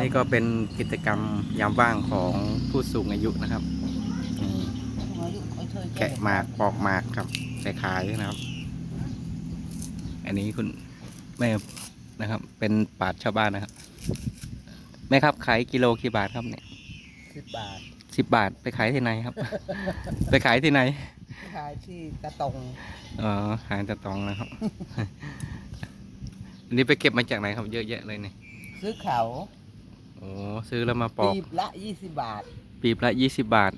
นี่ก็เป็นกิจกรรมยามว่างของผู้สูงอายุนะครับนี่แกะหมากปอกหมากครับไปขายนะครับ อันนี้คุณแม่นะครับ เป็นปราชญ์ชาวบ้านนะครับ แม่ครับขายกิโลกี่บาทครับเนี่ยสิบบาทสิบบาทไปขายที่ไหนครับ ไปขายที่ไหน ขายที่ตะตงอ๋อขายตะตองนะครับ อันนี้ไปเก็บมาจากไหนครับเยอะแยะเลยเนี่ยซื้อเขา โอ้ซื้อแล้วมาปอกปีบละยี่สิบบาท ปีบละยี่สิบบาท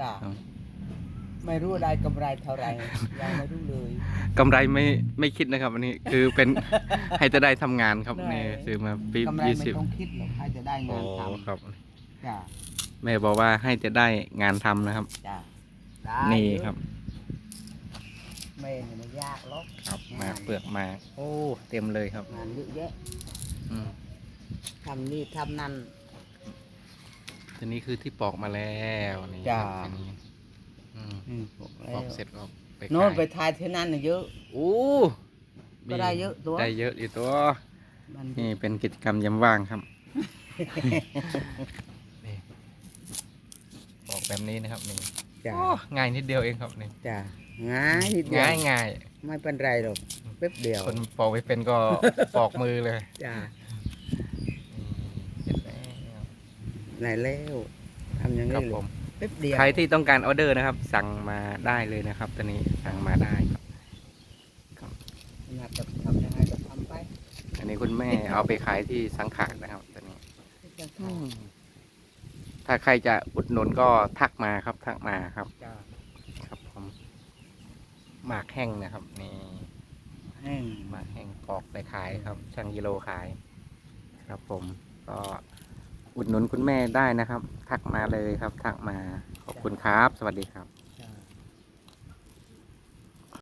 จ้ะ ครับ ไม่รู้ได้กำไรเท่าไหรยังไม่รู้เลย กำไรไม่ไม่คิดนะครับอันนี้คือเป็น ให้จะได้ทำงานครับได้ นี่ซื้อมาปีบกำไรยี่ไม่สิบต้องคิดหรอกให้จะได้โอ้งานทครับำจ้ะแม่บอกว่าให้จะได้งานทำนะครับ จ้ะได้นี่ครับไม่เนี่ยไม่ยากหรอกครับมาเปลือกมา โอ้ เต็มเลยครับ งานเยอะแยะอืม ทำนี่ทำนั่นทีนี้คือที่ปอกมาแล้วนี่จ้า อันนี้อืมอืมบอกแล้ปวอกเสร็จก็ไปโน่นขายไปทายที่นั่นน่ะเยอะ โอ้ก็ได้เยอะตัว ได้เยอะอีกตัว มันนี่เป็นกิจกรรมยามว่างครับ นี่ปอกแบบนี้นะครับนี่จ้ะโอ้ง่ายนิดเดียวเองครับนี่จ้ะง่ายนิดเดีวง่ายง่ายไม่เป็นไรหรอกแป๊บเดียวคนปอกไม่เป็นก็ ปอกมือเลย จ้ะ นี่เสร็จแล้ว ไหนแล้วทำอย่างครันี้บเลผยม แป๊บเดียวใครที่ต้องการออเดอร์นะครับ สั่งมาได้เลยนะครับตอนนี้สั่งมาได้ครับน่าจะทำยังไงก็ทำไปอันนี้คุณแม่ เอาไปขายที่สังขารนะครับตอนนี้ถ้าใครจะอุดหนุนก็ทักมาครับ ทักมาครับจ้ะครับผมหมากแห้งนะครับนี่แห้งหมากแห้งปอกไปขายครับช่างกิโลขาย ครับผมก็ อุดหนุนคุณแม่ได้นะครับ ทักมาเลยครับ ทักมาขอบคุณครับ สวัสดีครับ